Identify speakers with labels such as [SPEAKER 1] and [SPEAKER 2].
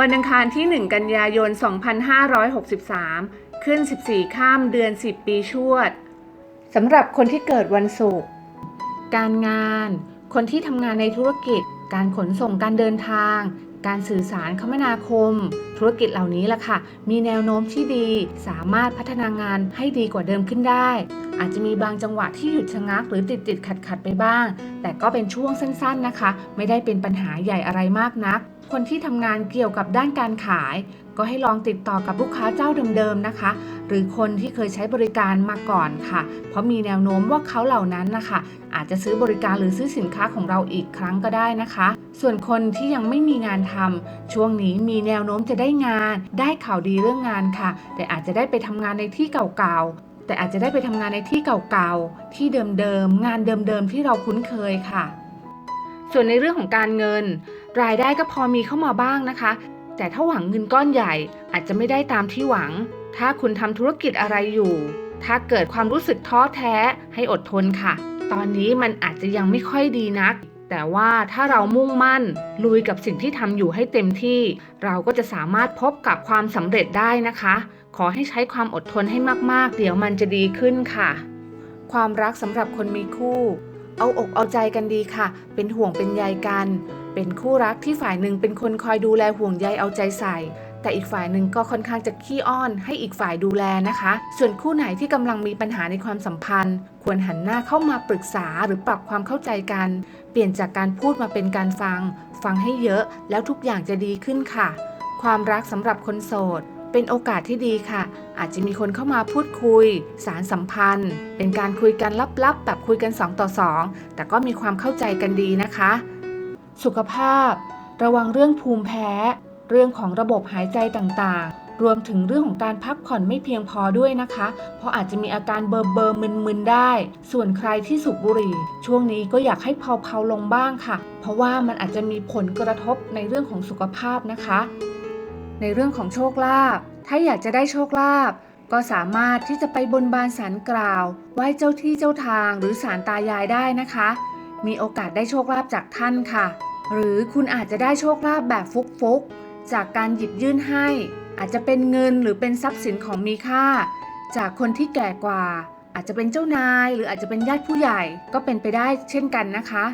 [SPEAKER 1] วันอังคารที่ 1 กันยายน 2563 ขึ้น 14 ข้ามเดือน 10 ปีชวดสำหรับคนที่เกิดวันศุกร์ การงาน คนที่ทำงานในธุรกิจ การขนส่งการเดินทาง การสื่อสารคมนาคม ธุรกิจเหล่านี้ล่ะค่ะ มีแนวโน้มที่ดี สามารถพัฒนางานให้ดีกว่าเดิมขึ้นได้ อาจจะมีบางจังหวะที่หยุดชะงัก หรือติดติดขัดขัดๆไปบ้าง แต่ก็เป็นช่วงสั้นๆนะคะ ไม่ได้เป็นปัญหาใหญ่อะไรมากนัก คนที่ทำงานเกี่ยวกับด้านการขาย ก็ให้ลองติดต่อกับลูกค้าเจ้าเดิมๆนะคะ หรือคนที่เคยใช้บริการมาก่อนค่ะ เพราะมีแนวโน้มว่าเขาเหล่านั้นนะคะ อาจจะซื้อบริการหรือซื้อสินค้าของเราอีกครั้งก็ได้นะคะ ส่วนคนที่ยังไม่มีงานทำช่วงนี้มีแนวโน้มจะได้งาน ได้ข่าวดีเรื่องงานค่ะ แต่อาจจะได้ไปทำงานในที่เก่าๆแต่อาจจะได้ไปทำงานในที่เก่าๆที่เดิมๆงานเดิมๆที่เราคุ้นเคยค่ะ ส่วนในเรื่องของการเงิน รายได้ก็พอมีเข้ามาบ้างนะคะ แต่ถ้าหวังเงินก้อนใหญ่อาจจะไม่ได้ตามที่หวัง ถ้าคุณทำธุรกิจอะไรอยู่ ถ้าเกิดความรู้สึกท้อแท้ให้อดทนค่ะ ตอนนี้มันอาจจะยังไม่ค่อยดีนัก แต่ว่าถ้าเรามุ่งมั่น ลุยกับสิ่งที่ทำอยู่ให้เต็มที่ เราก็จะสามารถพบกับความสำเร็จได้นะคะ ขอให้ใช้ความอดทนให้มากๆ เดี๋ยวมันจะดีขึ้นค่ะ ความรักสำหรับคนมีคู่ เอาอกเอาใจกันดีค่ะ เป็นห่วงเป็นใยกัน เป็นคู่รักที่ฝ่ายหนึ่งเป็นคนคอยดูแลห่วงใยเอาใจใส่ แต่อีกฝ่ายหนึ่งก็ค่อนข้างจะขี้อ้อน ให้อีกฝ่ายดูแลนะคะ ส่วนคู่ไหนที่กำลังมีปัญหาในความสัมพันธ์ ควรหันหน้าเข้ามาปรึกษาหรือปรับความเข้าใจกัน เปลี่ยนจากการพูดมาเป็นการฟัง ฟังให้เยอะ แล้วทุกอย่างจะดีขึ้นค่ะ ความรักสำหรับคนโสด เป็นโอกาสที่ดีค่ะ อาจจะมีคนเข้ามาพูดคุย สารสัมพันธ์ เป็นการคุยกันลับๆ แบบคุยกัน 2 ต่อ 2 แต่ก็มีความเข้าใจกันดีนะคะ สุขภาพ ระวังเรื่องภูมิแพ้ เรื่องของระบบหายใจต่างๆ รวมถึงเรื่องของการพักผ่อนไม่เพียงพอด้วยนะคะ เพราะอาจจะมีอาการเบอร์เบอร์มึนๆได้ ส่วนใครที่สูบบุหรี่ ช่วงนี้ก็อยากให้เผาๆลงบ้างค่ะ เพราะว่ามันอาจจะมีผลกระทบในเรื่องของสุขภาพนะคะ ในเรื่องของโชคลาภ ถ้าอยากจะได้โชคลาภก็สามารถที่จะไปบนบานสารกล่าว ไหว้เจ้าที่เจ้าทางหรือสารตายายได้นะคะ มีโอกาสได้โชคลาภจากท่านค่ะ หรือคุณอาจจะได้โชคลาภแบบฟุกๆ จากการหยิบยื่นให้ อาจจะเป็นเงินหรือเป็นทรัพย์สินของมีค่า จากคนที่แก่กว่า อาจจะเป็นเจ้านาย หรืออาจจะเป็นญาติผู้ใหญ่ก็เป็นไปได้เช่นกันนะคะ